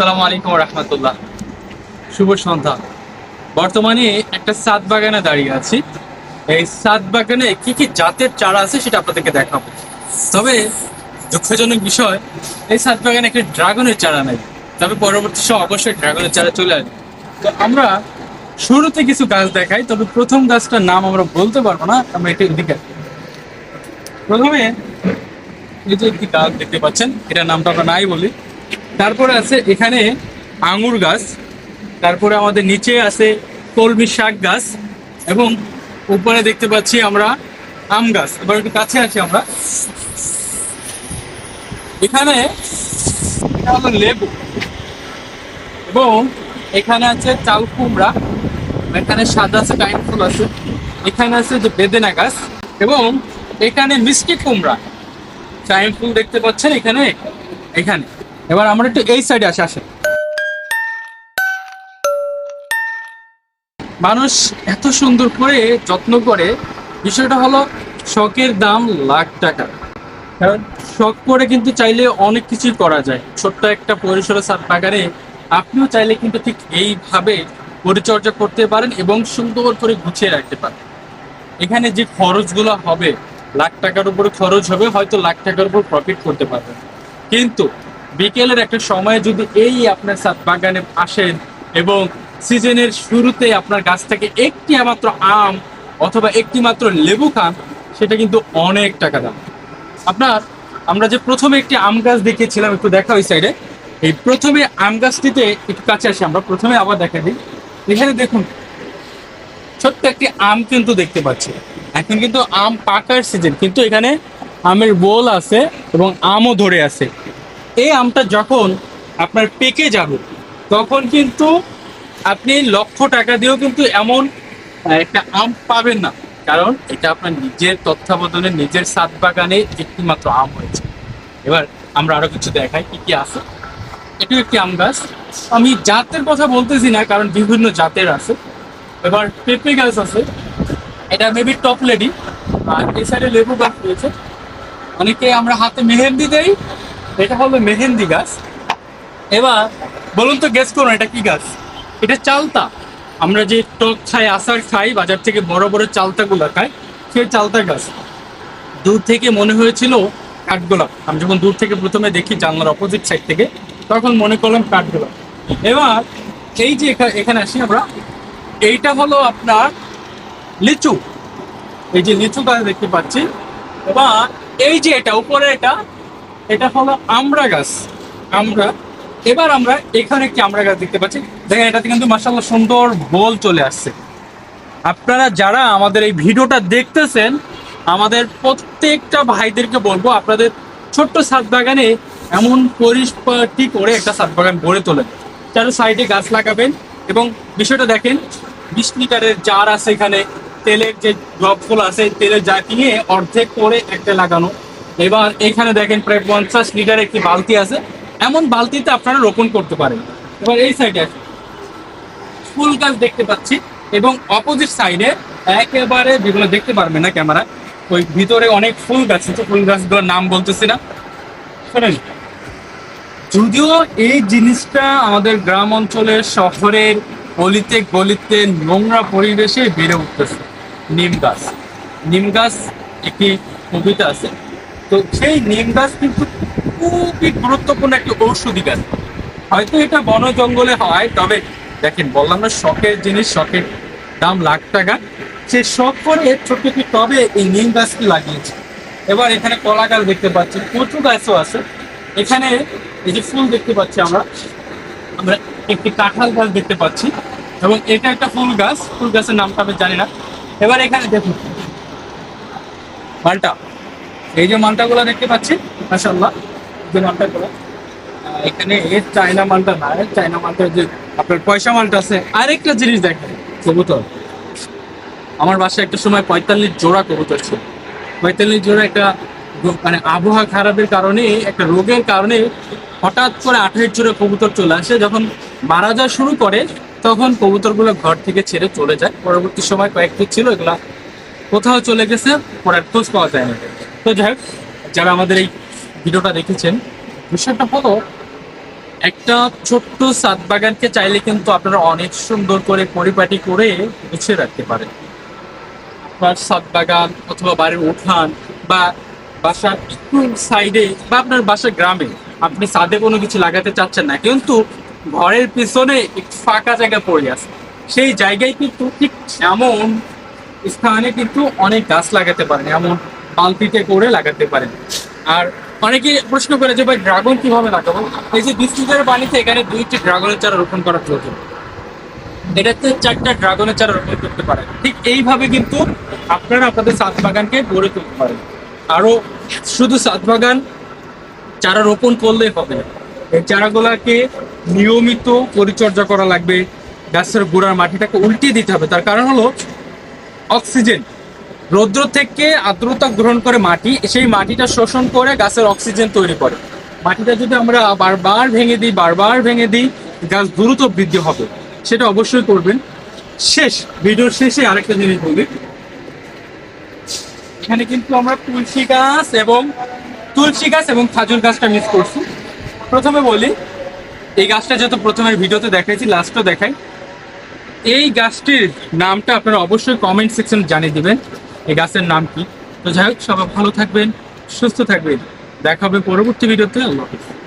সালামু আলাইকুম রহমতুল্লাহ। শুভ সন্ধ্যা। বর্তমানে একটা সাত বাগানে দাঁড়িয়ে আছি। এই সাত বাগানে কি কি জাতের চারা আছে সেটা আপনাদেরকে দেখাবো। তবে দুঃখজনক বিষয়, এই সাত বাগানে একটা ড্রাগনের চারা নেই। তবে পরবর্তী সময় অবশ্যই ড্রাগনের চারা চলে আসবে। তো আমরা শুরুতে কিছু গাছ দেখাই, তবে প্রথম গাছটার নাম আমরা বলতে পারব না, আমরা এটা দিকে প্রথমে এই যে একটি গাছ দেখতে পাচ্ছেন, এটার নামটা আমরা নাই বলি। তারপরে আছে এখানে আঙুর গাছ, তারপরে আমাদের নিচে আছে কলমি শাক গাছ, এবং উপরে দেখতে পাচ্ছি আমরা আম গাছ। এবার একটু কাছে আছি আমরা। এখানে হলো লেবু, এবং এখানে আছে চাল কুমড়া এখানে সাদা আছে টাইম ফুল আছে। এখানে আছে যে বেদেনা গাছ, এবং এখানে মিষ্টি কুমড়া। টাইম ফুল দেখতে পাচ্ছেন এখানে? এখানে। এবার আমরা একটু এই সাইডে আসে আসে মানুষ এত সুন্দর করে যত্ন করে, বিষয়টা হলো শখের দাম লাখ টাকা। কারণ শখ করে কিন্তু চাইলে অনেক কিছুই করা যায়। ছোট্ট একটা পরিসরে সাত বাগানে আপনিও চাইলে কিন্তু ঠিক এইভাবে পরিচর্যা করতে পারেন এবং সুন্দর করে গুছিয়ে রাখতে পারেন। এখানে যে খরচগুলো হবে, লাখ টাকার উপরে খরচ হবে, হয়তো লাখ টাকার উপর প্রফিট করতে পারবেন। কিন্তু বিকেলের একটা সময়ে যদি এই আপনার সাত বাগানে আসেন এবং সিজনের শুরুতে আপনার গাছ থেকে একটি মাত্র আম অথবা একটি মাত্র লেবু খান, সেটা কিন্তু অনেক টাকা দাম। আপনার, আমরা যে প্রথমে একটি আম গাছ দেখিয়েছিলাম, একটু দেখা ওই সাইডে এই প্রথমে আম গাছটিতে একটু কাছে আসি, আমরা প্রথমে আবার দেখা দিই। এখানে দেখুন, ছোট্ট একটি আম কিন্তু দেখতে পাচ্ছি। এখন কিন্তু আম পাকার সিজন কিন্তু এখানে আমের বোল আছে এবং আমও ধরে আছে। এই আমটা যখন আপনার পেকে যাবে, তখন কিন্তু আপনি লক্ষ টাকা দিয়েও কিন্তু এমন একটা আম পাবেন না। কারণ এটা আপনার নিজের তত্ত্বাবধানে, নিজের সাত বাগানে একটি মাত্র আম হয়েছে। এবার আমরা আরও কিছু দেখাই কি কি আছে। এটিও একটি আম গাছ। আমি জাতের কথা বলতেছি না, কারণ বিভিন্ন জাতের আছে। এবার পেঁপে গাছ আছে। এটা মেবি টপ লেডি আর এই সাইডে লেবু গাছ রয়েছে। অনেকে আমরা হাতে মেহেন্দি দেই এটা হলো মেহেন্দি গাছ। এবার বলুন তো গেস করুন, এটা কি গাছ? এটা চালতা। আমরা যে টক খাই আচার খাই, বাজার থেকে বড় বড় চালতাগুলো খাই, সেই চালতা গাছ। দূর থেকে মনে হয়েছিল কাঠগোলাপ। আমি যখন দূর থেকে প্রথমে দেখি জানলার অপোজিট সাইড থেকে, তখন মনে করলাম কাঠগোলাপ। এবার এই যে এখা- এখানে আসি আমরা, এইটা হলো আপনার লিচু। এই যে লিচু গাছ দেখতে পাচ্ছি। এবার এই যে এটা, উপরে এটা এটা হলো আমড়া গাছ। আমরা, এবার আমরা এখানে একটি আমড়া গাছ দেখতে পাচ্ছি। দেখেন, এটাতে কিন্তু মাসাল্লাহ সুন্দর বোল চলে আসছে। আপনারা যারা আমাদের এই ভিডিওটা দেখতেছেন, আমাদের প্রত্যেকটা ভাইদেরকে বলব, আপনাদের ছোট্ট সাত বাগানে এমন পরিষ্পাটি করে একটা সাত বাগান গড়ে তোলেন। চারো সাইডে গাছ লাগাবেন এবং বিষয়টা দেখেন, বিশ লিটারের জার আছে এখানে, তেলের যে ড্রপগুলো আছে, তেলের জার নিয়ে অর্ধেক করে একটা লাগানো। এবার এখানে দেখেন প্রায় পঞ্চাশ লিটার একটি বালতি আছে। এমন বালতিতে আপনারা রোপণ করতে পারেন। এবার এই সাইডে ফুল গাছ দেখতে পাচ্ছি এবং অপোজিট সাইডে একেবারে যেগুলো দেখতে পারবেন না ক্যামেরা, ওই ভিতরে অনেক ফুল গাছ আছে। ফুল গাছগুলোর নাম বলতেছি না। শোনেন, যদিও এই জিনিসটা আমাদের গ্রাম অঞ্চলের শহরের গলিতে গলিতে নোংরা পরিবেশে বেড়ে উঠতেছে। নিম গাছ নিম গাছ একটি কবিতা আছে। তো সেই নিম গাছ কিন্তু খুবই গুরুত্বপূর্ণ একটি ঔষধি গাছ। হয়তো এটা বন জঙ্গলে হয়, তবে দেখেন, বললাম না, শখের জিনিস, শখের দাম লাখ টাকা। সে শখ করে ছোট একটি টবে এই নিম গাছটি লাগিয়েছে। এবার এখানে কলা গাছ দেখতে পাচ্ছি, কচু গাছও আছে। এখানে এই যে ফুল দেখতে পাচ্ছি আমরা আমরা একটি কাঁঠাল গাছ দেখতে পাচ্ছি, এবং এটা একটা ফুল গাছ। ফুল গাছের নামটা আমি জানি না। এবার এখানে দেখুন, মালটা। এই যে মালটাগুলো দেখতে পাচ্ছি মাসাল্লাহ যে মালটাগুলো। এখানে এর চায়না মালটা না এর চায়না মালটা যে আপনার পয়সা মালটা আছে, আরেকটা জিনিস দেখেন, কবুতর। আমার বাসায় একটা সময় পঁয়তাল্লিশ জোড়া কবুতর ছিল। পঁয়তাল্লিশ জোড়া একটা মানে আবহাওয়া খারাপের কারণে, একটা রোগের কারণে হঠাৎ করে আঠাশ জোড়া কবুতর চলে আসে। যখন মারা যাওয়া শুরু করে, তখন কবুতরগুলো ঘর থেকে ছেড়ে চলে যায়। পরবর্তী সময় কয়েকটি ছিল, এগুলা কোথাও চলে গেছে, পরে খোঁজ পাওয়া যায় না। তো যাই হোক, যারা আমাদের এই ভিডিওটা দেখেছেন, বিষয়টা হলো, একটা ছোট্ট সাত বাগানকে চাইলে কিন্তু আপনারা অনেক সুন্দর করে পরিপাটি করে গুছিয়ে রাখতে পারেন। আপনার সাত বাগান অথবা বাড়ির উঠান বা বাসার একটু সাইডে বা আপনার বাসার গ্রামে আপনি ছাদে কোনো কিছু লাগাতে চাচ্ছেন না, কিন্তু ঘরের পিছনে একটু ফাঁকা জায়গা পড়ে আছে। সেই জায়গায় কিন্তু ঠিক এমন স্থানে কিন্তু অনেক গাছ লাগাতে পারেন, এমন বালতিতে করে লাগাতে পারেন। আর অনেকে প্রশ্ন করে যে, ভাই, ড্রাগন কীভাবে লাগাবো? এই যে বিশ লিটারের পানিতে এখানে দুইটি ড্রাগনের চারা রোপণ করা প্রয়োজন। এটাতে চারটা ড্রাগনের চারা রোপণ করতে পারেন। ঠিক এইভাবে কিন্তু আপনারা আপনাদের সাত বাগানকে গড়ে তুলতে পারেন। আরও শুধু সাত বাগান চারা রোপণ করলেই হবে। এই চারাগুলাকে নিয়মিত পরিচর্যা করা লাগবে। গাছের গোড়ার মাটিটাকে উল্টিয়ে দিতে হবে। তার কারণ হলো অক্সিজেন। রৌদ্র থেকে আর্দ্রতা গ্রহণ করে মাটি, সেই মাটিটা শোষণ করে গাছের অক্সিজেন তৈরি করে। মাটিটা যদি আমরা বারবার ভেঙে দিই, বারবার ভেঙে দিই, গাছ দ্রুত বৃদ্ধি হবে। সেটা অবশ্যই করবেন। শেষ, ভিডিওর শেষে আরেকটা জিনিস বলি। এখানে কিন্তু আমরা তুলসী গাছ এবং তুলসী গাছ এবং খাজুর গাছটা মিস করছি। প্রথমে বলি, এই গাছটা যত প্রথমের ভিডিওতে দেখাইছি লাস্টও দেখাই। এই গাছটির নামটা আপনারা অবশ্যই কমেন্ট সেকশন জানিয়ে দিবেন। এই গাছের নাম কি? তো যাই হোক, সবাই ভালো থাকবেন, সুস্থ থাকবেন। দেখা হবে পরবর্তী ভিডিওতে। আল্লাহ হাফিজ।